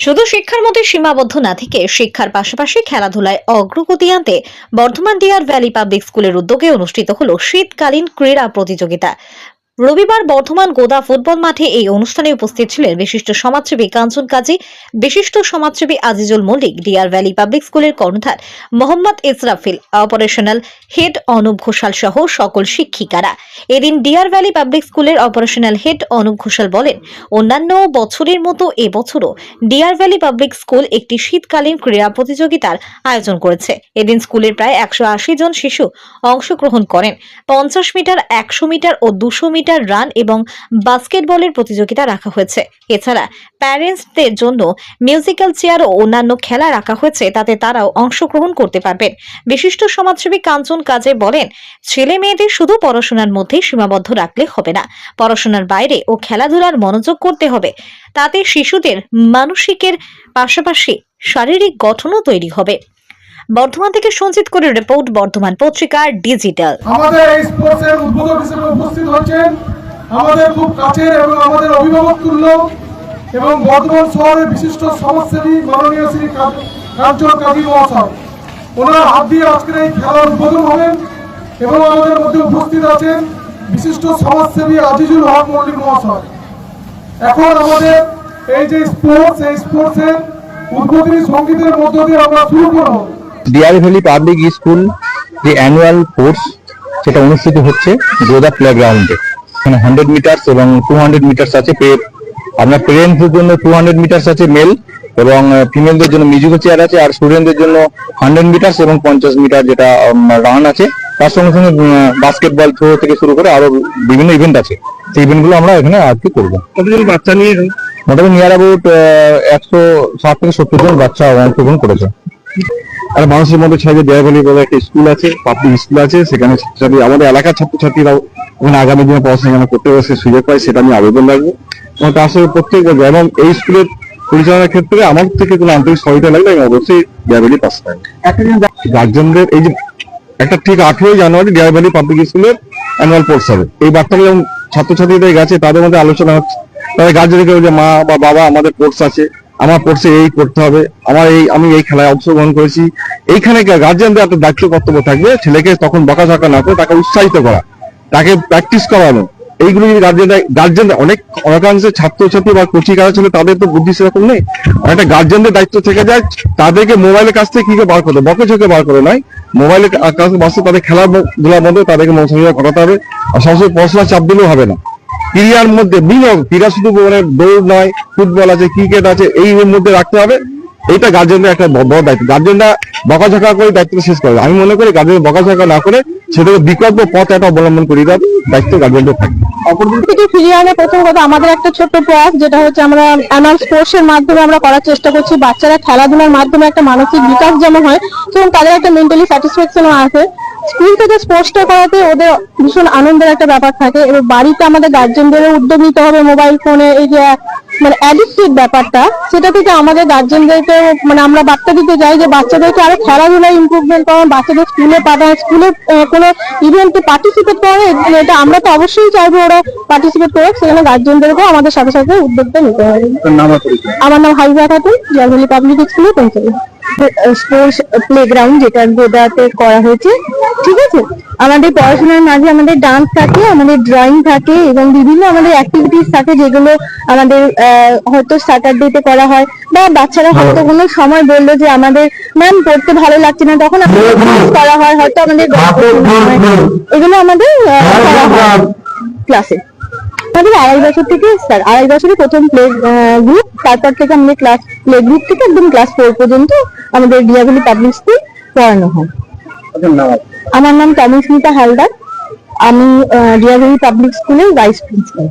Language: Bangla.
শুধু শিক্ষার মধ্যে সীমাবদ্ধ না থেকে শিক্ষার পাশাপাশি খেলাধুলায় অগ্রগতি আনতে বর্ধমান ডিয়ার ভ্যালি পাবলিক স্কুলের উদ্যোগে অনুষ্ঠিত হল শীতকালীন ক্রীড়া প্রতিযোগিতা। রবিবার বর্ধমান গোদা ফুটবল মাঠে এই অনুষ্ঠানে উপস্থিত ছিলেন বিশিষ্ট সমাজসেবী কাঞ্চন কাজী, বিশিষ্ট সমাজসেবী Azizul Mallick deer valley public স্কুলের কর্ণধার মোহাম্মদ ইসরাফিল, অপারেশনাল হেড অনুপ ঘোষাল সহ সকল শিক্ষিকারা। এদিন ডিয়ার ভ্যালি পাবলিক স্কুলের অপারেশনাল হেড অনুপ ঘোষাল বলেন, অন্যান্য বছরের মতো এবছরও ডিয়ার ভ্যালি পাবলিক স্কুল একটি শীতকালীন ক্রীড়া প্রতিযোগিতার আয়োজন করেছে। এদিন স্কুলের প্রায় একশো আশি জন শিশু অংশগ্রহণ করেন। পঞ্চাশ মিটার, একশো মিটার ও দুশো মিটার রান এবং বাস্কেটবলের প্রতিযোগিতা রাখা হয়েছে। এছাড়া প্যারেন্টসদের জন্য মিউজিক্যাল চেয়ার ও অন্যান্য খেলা রাখা হয়েছে, তাতে তারাও অংশগ্রহণ করতে পারবেন। বিশিষ্ট সমাজসেবী কাঞ্চন কাজে বলেন, ছেলে মেয়েদের শুধু পড়াশোনার মধ্যেই সীমাবদ্ধ রাখলে হবে না। পড়াশোনার বাইরে ও খেলাধুলার মনোযোগ করতে হবে। তাতে শিশুদের মানসিকের পাশাপাশি শারীরিক গঠনও তৈরি হবে। বর্ধমান থেকে সঞ্চিত করে রিপোর্ট, বর্ধমান পত্রিকার ডিজিটাল। আমাদের এই স্পোর্টসের উদ্বোধক হিসেবে উপস্থিত হচ্ছেন আমাদের খুব কাছের এবং আমাদের অভিভাবক তুল্য এবং বর্ধমান শহরের বিশিষ্ট সমাজসেবী মাননীয় শ্রী কাঞ্চন কাজী মহাশয়। ওনার হাত দিয়ে আজকের এই খেলার উদ্বোধন হবেন এবং আমাদের মধ্যে উপস্থিত আছেন বিশিষ্ট সমাজসেবী আজিজুল হক মল্লিক মহাশয়। এখন আমাদের এই যে স্পোর্টস, এই স্পোর্টসের উদ্বোধনী সঙ্গীতের মধ্য দিয়ে আমরা শুরু করব। ডিয়ার ভ্যালি পাবলিক স্কুল যে অ্যানুয়াল কোর্স সেটা অনুষ্ঠিত হচ্ছে গোদা প্লে গ্রাউন্ডে এখানে হান্ড্রেড মিটার্স এবং টু হান্ড্রেড মিটার্স আছে আপনার পেরেন্টসদের জন্য টু হান্ড্রেড মিটার্স আছে মেল এবং ফিমেলদের জন্য মিউজিক্যাল চেয়ার আছে আর স্টুডেন্টদের জন্য হান্ড্রেড মিটার্স এবং পঞ্চাশ মিটার যেটা রান আছে। তার সঙ্গে সঙ্গে বাস্কেটবল থ্রো থেকে শুরু করে আরও বিভিন্ন ইভেন্ট আছে। সেই ইভেন্টগুলো আমরা এখানে আজকে করব। কতজন বাচ্চা নিয়ে মোটামুটি নিয়ার অ্যাবাউট একশো ষাট থেকে সত্তর জন বাচ্চা অংশগ্রহণ করেছে। আর মানুষের মধ্যে ছাড়িয়ে দেয়াবলি বলে একটা স্কুল আছে পাবলিক স্কুল আছে, সেখানে ছাত্রছাত্রী, আমাদের এলাকার ছাত্রছাত্রীরাও ওখানে আগামী দিনে পড়াশোনা করতে বসে সুযোগ পায়, সেটা আমি আবেদন রাখব। এবং তার সঙ্গে প্রত্যেক এবং এই স্কুলের পরিচালনার ক্ষেত্রে আমার থেকে কোনো আন্তরিক সহায়তা লাগলে আমি অবশ্যই দেয়াবলি পাশে থাকব গার্জেনদের, এই যে একটা ঠিক আঠেরোই জানুয়ারি ডিয়ারভ্যালি পাবলিক স্কুলের অ্যানুয়াল কোর্স হবে। এই বার্তাটা যখন ছাত্রছাত্রীদের গেছে তাদের মধ্যে আলোচনা হচ্ছে। তাদের গার্জেনকে যে মা বা বাবা আমাদের কোর্স আছে আমার পড়ছে এই করতে হবে। আমার এই, আমি এই খেলায় অংশগ্রহণ করেছি। এইখানে গার্জেনদের একটা দায়িত্ব কর্তব্য থাকবে, ছেলেকে তখন বকাঝকা না করে তাকে উৎসাহিত করা, তাকে প্র্যাকটিস করানো। এইগুলো যদি গার্জেন গার্জেন অনেক অনেকাংশে ছাত্রছাত্রী বা কোচিং কারা ছিল, তাদের তো বুদ্ধি সেরকম নেই। অনেকটা গার্জেনদের দায়িত্ব থেকে যায়, তাদেরকে মোবাইলের কাছ থেকে কি করে বার করতে বকে ঝোঁকে বার করে নয়। মোবাইলের কাছে বাস্তব তাদের খেলাধুলার মধ্যে তাদেরকে মনোসংযোগ করাতে হবে। আর সবসময় পড়াশোনা চাপ দিলেও হবে না। ক্রীড়ার মধ্যে বিনিয়োগ ক্রীড়া শুধু মানে দৌড় নয়, ফুটবল আছে, ক্রিকেট আছে, এই মধ্যে রাখতে হবে। এইটা গার্জেনদের একটা বড় দায়িত্ব। গার্জেনরা বকাঝকা করে দায়িত্বটা শেষ করে আমি মনে করি গার্জেন বকাঝকা না করে সেটাকে বিকল্প পথ একটা অবলম্বন করিয়ে দেওয়ার দায়িত্ব গার্জেনদের থেকে। প্রথম কথা, আমাদের একটা ছোট্ট যেটা হচ্ছে আমরা মাধ্যমে আমরা করার চেষ্টা করছি। বাচ্চারা খেলাধুলার মাধ্যমে একটা মানসিক বিকাশ যেমন হয় তাদের একটা মেন্টালি স্যাটিসফ্যাকশনও আসে। স্কুল থেকে স্পোর্টসটা করাতে ওদের ভীষণ আনন্দের একটা ব্যাপার থাকে এবার বাড়িতে আমাদের গার্জেনদেরও উদ্যোগ নিতে হবে মোবাইল ফোনে এই যে মানে অ্যাডিক্টেড ব্যাপারটা সেটা থেকে আমাদের গার্জেনদেরকে মানে আমরা বার্তা দিতে চাই যে বাচ্চাদেরকে আরও খেলাধুলায় ইমপ্রুভমেন্ট করান বাচ্চাদের স্কুলে পাঠান স্কুলে কোনো ইভেন্টে পার্টিসিপেট করে এটা আমরা তো অবশ্যই চাইব ওরা পার্টিসিপেট করে সেখানে গার্জেনদেরকেও আমাদের সাথে সাথে উদ্যোগটা নিতে হবে। আমার নাম হাইজা খাতুন জলভলি পাবলিক স্কুলে পৌঁছাবে। স্পোর্টস প্লেগ্রাউন্ড যেটা গোদাতে করা হয়েছে ঠিক আছে? আমাদের পড়াশোনার মাঝে আমাদের ডান্স থাকে আমাদের ড্রয়িং থাকে এবং বিভিন্ন আমাদের অ্যাক্টিভিটিস থাকে যেগুলো আমাদের আহ, হয়তো স্যাটারডেতে করা হয় বা বাচ্চারা হয়তো কোনো সময় বলল যে আমাদের ম্যাম পড়তে ভালো লাগছে না। তখন আমাদের করা হয় হয়তো আমাদের হয়। এগুলো আমাদের করা হয় ক্লাসে আমাদের আড়াই বছর থেকে স্যার আড়াই বছরে প্রথম প্লে গ্রুপ তারপর থেকে আমাদের ক্লাস প্লে গ্রুপ থেকে একদম ক্লাস ফোর পর্যন্ত আমাদের ডিয়াগুলি পাবলিক স্কুল পড়ানো হয়। আমার নাম তমস্মিতা হালদার। আমি ডিয়াগুলি পাবলিক স্কুলের ভাইস প্রিন্সিপাল